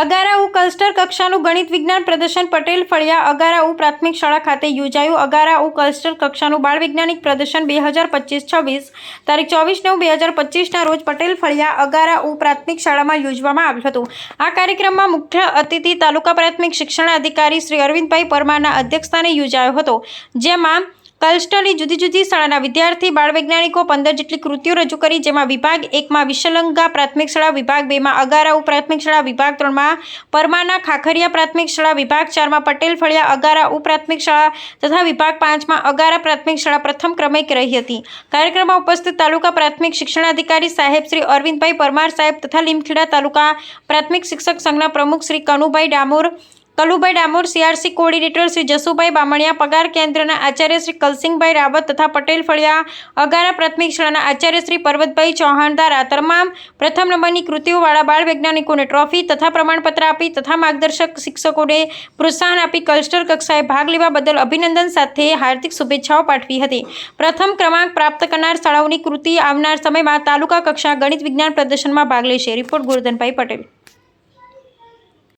અગારાઉ cluster કક્ષાનું ગણિત વિજ્ઞાન પ્રદર્શન પટેલ ફળિયા અગારાઉ પ્રાથમિક શાળા ખાતે યોજાયું. અગારાઉ કલ્સ્ટર કક્ષાનું બાળ વૈજ્ઞાનિક પ્રદર્શન બે હજાર પચીસ છવ્વીસ, તારીખ ચોવીસ નવ બે હજાર પચીસના રોજ પટેલ ફળિયા અગારાઉ પ્રાથમિક શાળામાં યોજવામાં આવ્યું હતું. આ કાર્યક્રમમાં મુખ્ય અતિથિ તાલુકા પ્રાથમિક શિક્ષણ અધિકારી શ્રી અરવિંદભાઈ પરમારના અધ્યક્ષસ્થાને યોજાયો હતો, જેમાં કલસ્ટરની જુદી જુદી શાળાના વિદ્યાર્થી બાળ વૈજ્ઞાનિકો પંદર જેટલી કૃતિઓ રજૂ કરી, જેમાં વિભાગ એકમાં વિશલંગા પ્રાથમિક શાળા, વિભાગ બેમાં અગારાઉ પ્રાથમિક શાળા, વિભાગ ત્રણમાં પરમાના ખાખરિયા પ્રાથમિક શાળા, વિભાગ ચારમાં પટેલ ફળિયા અગારા ઉપ્રાથમિક શાળા તથા વિભાગ પાંચમાં અગારા પ્રાથમિક શાળા પ્રથમ ક્રમે રહી હતી. કાર્યક્રમમાં ઉપસ્થિત તાલુકા પ્રાથમિક શિક્ષણાધિકારી સાહેબ શ્રી અરવિંદભાઈ પરમાર સાહેબ તથા લીમખેડા તાલુકા પ્રાથમિક શિક્ષક સંઘના પ્રમુખ શ્રી કનુભાઈ ડામોર કલુભાઈ ડામોર સીઆરસી કોર્ડિનેટર શ્રી જસુભાઈ બામણિયા, પગાર કેન્દ્રના આચાર્ય શ્રી કલસિંહભાઈ રાવત તથા પટેલ ફળિયા, અગારા પ્રાથમિક શાળાના આચાર્ય શ્રી પર્વતભાઈ ચૌહાણ દ્વારા તમામ પ્રથમ નંબરની કૃતિઓવાળા બાળ વૈજ્ઞાનિકોને ટ્રોફી તથા પ્રમાણપત્ર આપી તથા માર્ગદર્શક શિક્ષકોને પ્રોત્સાહન આપી કલ્સ્ટર કક્ષાએ ભાગ લેવા બદલ અભિનંદન સાથે હાર્દિક શુભેચ્છાઓ પાઠવી હતી. પ્રથમ ક્રમાંક પ્રાપ્ત કરનાર શાળાઓની કૃતિ આવનાર સમયમાં તાલુકા કક્ષા ગણિત વિજ્ઞાન પ્રદર્શનમાં ભાગ લેશે. રિપોર્ટ ગોરધનભાઈ પટેલ.